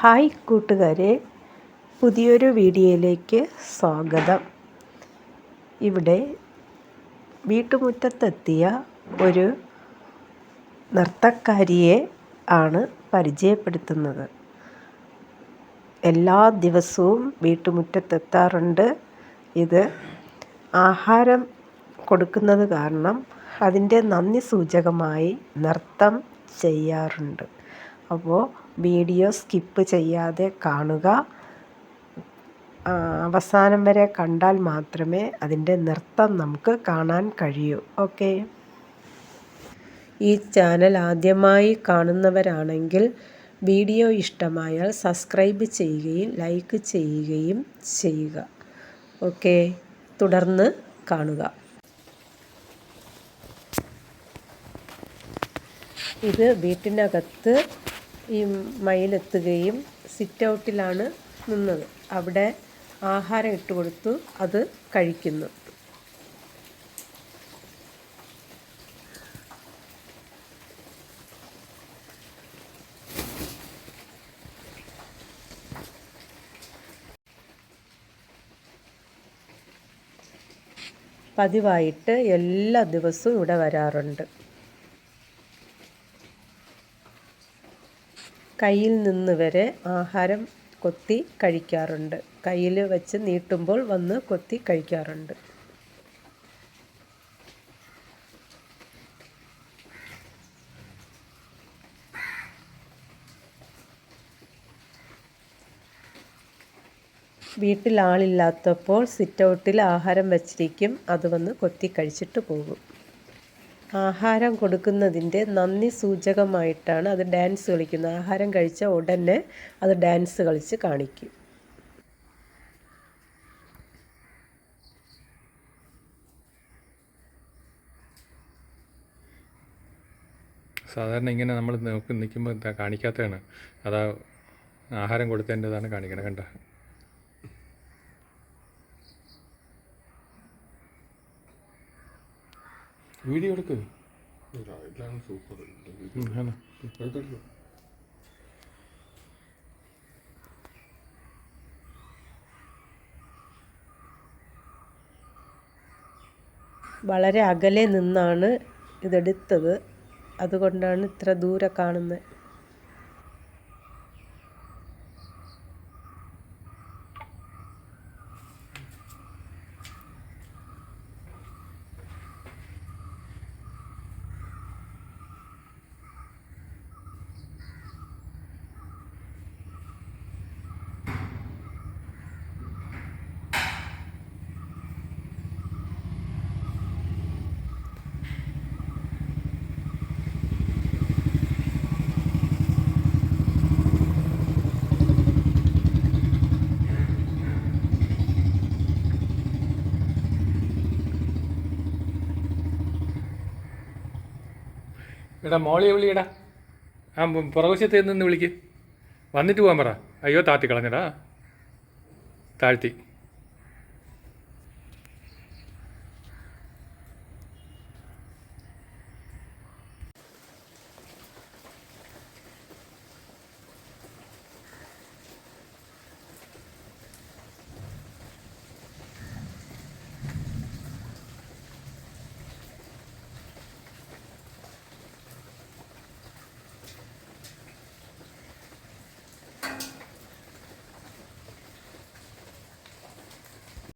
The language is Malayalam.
ഹായ് കൂട്ടുകാരെ പുതിയൊരു വീഡിയോയിലേക്ക് സ്വാഗതം. ഇവിടെ വീട്ടുമുറ്റത്തെത്തിയ ഒരു നർത്തക്കാരിയെ ആണ് പരിചയപ്പെടുത്തുന്നത്. എല്ലാ ദിവസവും വീട്ടുമുറ്റത്തെത്താറുണ്ട്. ഇത് ആഹാരം കൊടുക്കുന്നത് കാരണം അതിന്റെ നന്ദി സൂചകമായി നൃത്തം ചെയ്യാറുണ്ട്. അപ്പോൾ വീഡിയോ സ്കിപ്പ് ചെയ്യാതെ കാണുക. അവസാനം വരെ കണ്ടാൽ മാത്രമേ അതിന്റെ നൃത്തം നമുക്ക് കാണാൻ കഴിയൂ. ഓക്കെ? ഈ ചാനൽ ആദ്യമായി കാണുന്നവരാണെങ്കിൽ വീഡിയോ ഇഷ്ടമായാൽ സബ്സ്ക്രൈബ് ചെയ്യുകയും ലൈക്ക് ചെയ്യുകയും ചെയ്യുക. ഓക്കെ? തുടർന്ന് കാണുക. ഇത് വീട്ടിനകത്ത് ഈ മയിലെത്തുകയും സിറ്റ് ഔട്ടിലാണ് നിന്നത്. അവിടെ ആഹാരം ഇട്ട് കൊടുത്തു അത് കഴിക്കുന്നു. പതിവായിട്ട് എല്ലാ ദിവസവും ഇവിടെ വരാറുണ്ട്. കയ്യിൽ നിന്ന് വരെ ആഹാരം കൊത്തി കഴിക്കാറുണ്ട്. കയ്യിൽ വെച്ച് നീട്ടുമ്പോൾ വന്ന് കൊത്തി കഴിക്കാറുണ്ട്. വീട്ടിൽ ആളില്ലാത്തപ്പോൾ സിറ്റ് ഔട്ടിൽ ആഹാരം വച്ചിരിക്കും. അത് വന്ന് കൊത്തി കഴിച്ചിട്ട് പോകും. ആഹാരം കൊടുക്കുന്നതിന്റെ നന്ദി സൂചകമായിട്ടാണ് അത് ഡാൻസ് കളിക്കുന്നത്. ആഹാരം കഴിച്ച ഉടനെ അത് ഡാൻസ് കളിച്ച് കാണിക്കും. സാധാരണ ഇങ്ങനെ നമ്മൾ നോക്കി നിൽക്കുമ്പോൾ കാണിക്കാത്തതാണ്. അതാ ആഹാരം കൊടുത്തതിന്റെതാണ് കാണിക്കണം കണ്ട? വീഡിയോ എടുക്ക്. സൂപ്പർ. വളരെ അകലെ നിന്നാണ് ഇതെടുത്തത്. അതുകൊണ്ടാണ് ഇത്ര ദൂരെ കാണുന്നത് എടാ മോളിയെ വിളിയടാ ആ പുറകുശത്ത് നിന്ന് വിളിക്ക്. വന്നിട്ട് പോകാൻ പറ. അയ്യോ താത്തി കളഞ്ഞടാ താഴ്ത്തി.